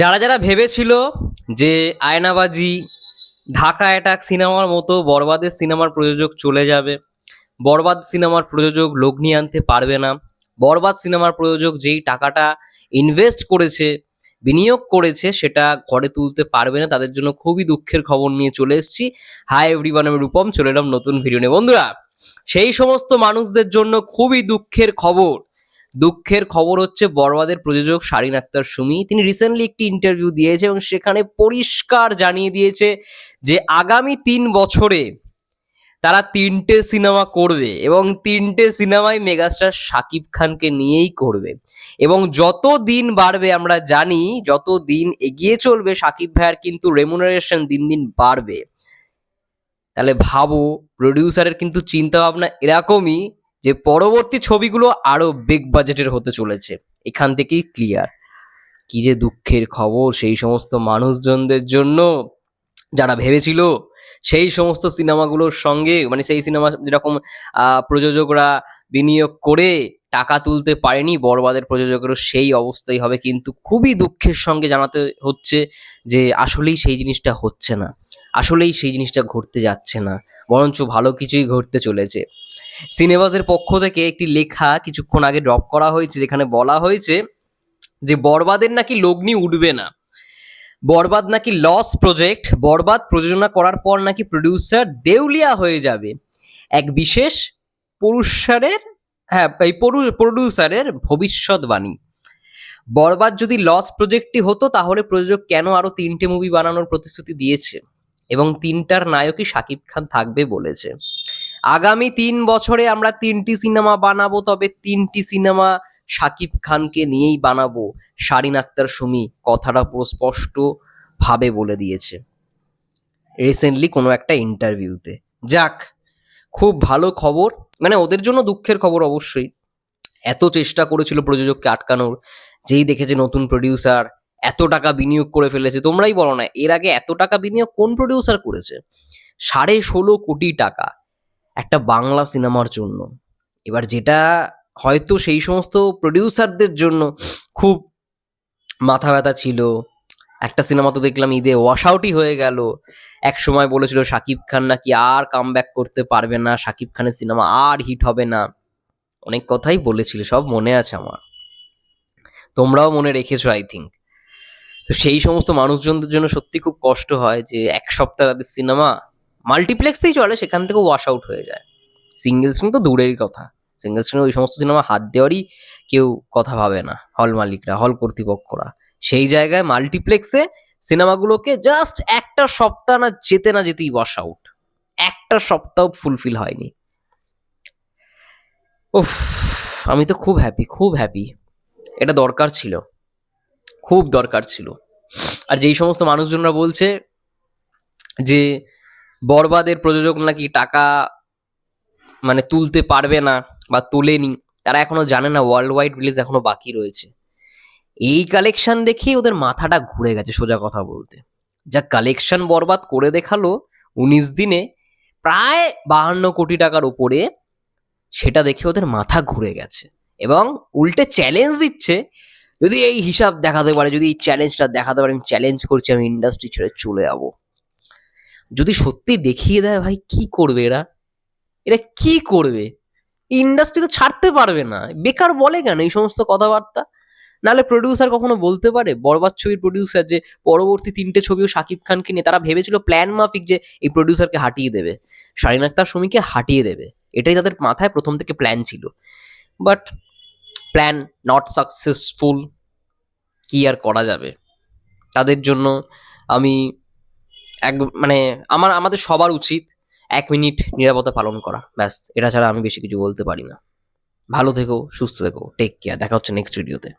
যারা যারা ভেবেছিল যে আয়নাবাজি, ঢাকা অ্যাটাক সিনেমার মতো বরবাদের সিনেমার প্রযোজক চলে যাবে, বরবাদ সিনেমার প্রযোজক লগ্নি আনতে পারবে না, বরবাদ সিনেমার প্রযোজক যেই টাকাটা ইনভেস্ট করেছে, বিনিয়োগ করেছে, সেটা ঘরে তুলতে পারবে না, তাদের জন্য খুবই দুঃখের খবর নিয়ে চলে এসেছি। হাই এভরিওয়ান আমি রূপম, চলে এলাম নতুন ভিডিও নিয়ে। বন্ধুরা, সেই সমস্ত মানুষদের জন্য খুবই দুঃখের খবর। দুঃখের খবর হচ্ছে বরবাদের প্রযোজক শারিন আক্তার সুমি। তিনি রিসেন্টলি একটি ইন্টারভিউ দিয়েছে এবং সেখানে পরিষ্কার জানিয়ে দিয়েছে যে আগামী তিন বছরে তারা তিনটে সিনেমা করবে এবং তিনটে সিনেমায় মেগাস্টার শাকিব খানকে নিয়েই করবে। এবং যত দিন বাড়বে আমরা জানি, যত দিন এগিয়ে চলবে শাকিব ভাইয়ার কিন্তু রেমুনারেশন দিন দিন বাড়বে। তাহলে ভাবো প্রডিউসারের কিন্তু চিন্তা ভাবনা এরকমই। যে পরবর্তী ছবিগুলো আরও বিগ বাজেটের হতে চলেছে। এখান থেকেই ক্লিয়ার কি যে দুঃখের খবর, সেই সমস্ত মানুষজনদের জন্য যারা ভেবেছিল সেই সমস্ত সিনেমাগুলোর সঙ্গে মানে সেই সিনেমা যেরকম প্রযোজকরা বিনিয়োগ করে টাকা তুলতে পারেনি, বরবাদের প্রযোজকেরও সেই অবস্থাই হবে। কিন্তু খুবই দুঃখের সঙ্গে জানাতে হচ্ছে যে আসলেই সেই জিনিসটা হচ্ছে না। আসলেই সেই জিনিসটা ঘটতে যাচ্ছে না। বরঞ্চ ভালো কিছুই ঘটতে চলেছে। সিনেমাসের পক্ষ থেকে একটি লেখা কিছুক্ষণ আগে ড্রপ করা হয়েছে, যেখানে বলা হয়েছে যে, বরবাদের নাকি লগ্নি উঠবে না। বরবাদ নাকি লস প্রজেক্ট বরবাদ প্রযোজনা করার পর নাকি প্রডিউসার দেউলিয়া হয়ে যাবে। এক বিশেষ পুরুষারের হ্যাঁ এই প্রডিউসারের ভবিষ্যৎবাণী। বরবাদ যদি লস প্রজেক্টটি হতো, তাহলে প্রযোজক কেন আরও তিনটে মুভি বানানোর প্রতিশ্রুতি দিয়েছে? এবং তিনটার নায়কই শাকিব খান থাকবে বলেছে। আগামী তিন বছরে আমরা তিনটি সিনেমা বানাবো, তবে তিনটি সিনেমা শাকিব খানকে নিয়েই বানাবো, শারিন আক্তার, সুমি, কথাটা পুরো স্পষ্ট ভাবে বলে দিয়েছে। রিসেন্টলি কোনো একটা ইন্টারভিউতে যাক, খুব ভালো খবর। মানে ওদের জন্য দুঃখের খবর অবশ্যই। এত চেষ্টা করেছিল প্রযোজককে আটকানোর, যেই দেখেছে নতুন প্রডিউসার এত টাকা বিনিয়োগ করে ফেলেছে, তোমরাই বলো না, এর আগে এত টাকা বিনিয়োগ কোন প্রডিউসার করেছে? সাড়ে ষোলো কোটি টাকা একটা বাংলা সিনেমার জন্য। এবার যেটা হয়তো সেই সমস্ত প্রডিউসারদের জন্য খুব মাথা ব্যথা ছিল। একটা সিনেমা তো দেখলাম ঈদে ওয়াশ আউটই হয়ে গেল। এক সময় বলেছিল শাকিব খান নাকি আর কাম করতে পারবে না শাকিব খানের সিনেমা আর হিট হবে না। অনেক কথাই বলেছিল, সব মনে আছে আমার। তোমরাও মনে রেখেছো আই থিঙ্ক তো সেই সমস্ত মানুষজনদের জন্য সত্যি খুব কষ্ট হয় যে এক সপ্তাহ তাদের সিনেমা মাল্টিপ্লেক্সেই চলে, সেখান থেকে ওয়াশ আউট হয়ে যায়। সিঙ্গেল স্ক্রিন তো দূরেরই কথা। সিঙ্গেল স্ক্রিনে ওই সমস্ত সিনেমা হাত দেওয়ারই কেউ কথা ভাবে না হল মালিকরা হল কর্তৃপক্ষরা। সেই জায়গায় মাল্টিপ্লেক্সে সিনেমাগুলোকে জাস্ট একটা সপ্তাহ না যেতে না যেতেই ওয়াশ আউট একটা সপ্তাহ ফুলফিল হয়নি। উফ, আমি তো খুব হ্যাপি খুব হ্যাপি এটা দরকার ছিল। খুব দরকার ছিল। আর যেই সমস্ত মানুষজনরা বলছে যে বরবাদের প্রযোজক নাকি টাকা মানে তুলতে পারবে না বা তোলেনি, তারা এখনও জানে না ওয়ার্ল্ড ওয়াইড রিলিজ এখনও বাকি রয়েছে। এই কালেকশন দেখেই ওদের মাথাটা ঘুরে গেছে সোজা কথা বলতে। যা কালেকশন বরবাদ করে দেখাল উনিশ দিনে প্রায় বাহান্ন কোটি টাকার উপরে সেটা দেখে ওদের মাথা ঘুরে গেছে। এবং উল্টে চ্যালেঞ্জ দিচ্ছে যদি এই হিসাব দেখাতে পারে, যদি এই চ্যালেঞ্জটা দেখাতে পারে, আমি চ্যালেঞ্জ করছি, আমি ইন্ডাস্ট্রি ছেড়ে চলে যাব। যদি সত্যি দেখিয়ে দেয়, ভাই, কি করবে এরা? এরা কি করবে? ইন্ডাস্ট্রি তো ছাড়তে পারবে না। বেকার বলে কেন এই সমস্ত কথাবার্তা? নাহলে প্রডিউসার কখনো বলতে পারে? বরবাদ ছবির প্রডিউসার যে পরবর্তী তিনটে ছবিও শাকিব খানকে নিয়ে, তারা ভেবেছিল প্ল্যান মাফিক যে এই প্রডিউসারকে হাঁটিয়ে দেবে। শারিন আক্তার সুমিকে হাঁটিয়ে দেবে। এটাই তাদের মাথায় প্রথম থেকে প্ল্যান ছিল। বাট প্ল্যান নট সাকসেসফুল কি আর করা যাবে? তাদের জন্য আমি এক মানে আমার, আমাদের সবার উচিত এক মিনিট নিরাপত্তা পালন করা। ব্যাস, এটা ছাড়া আমি বেশি কিছু বলতে পারি না। ভালো থেকো, সুস্থ থেকো টেক কেয়ার দেখা হচ্ছে নেক্সট ভিডিওতে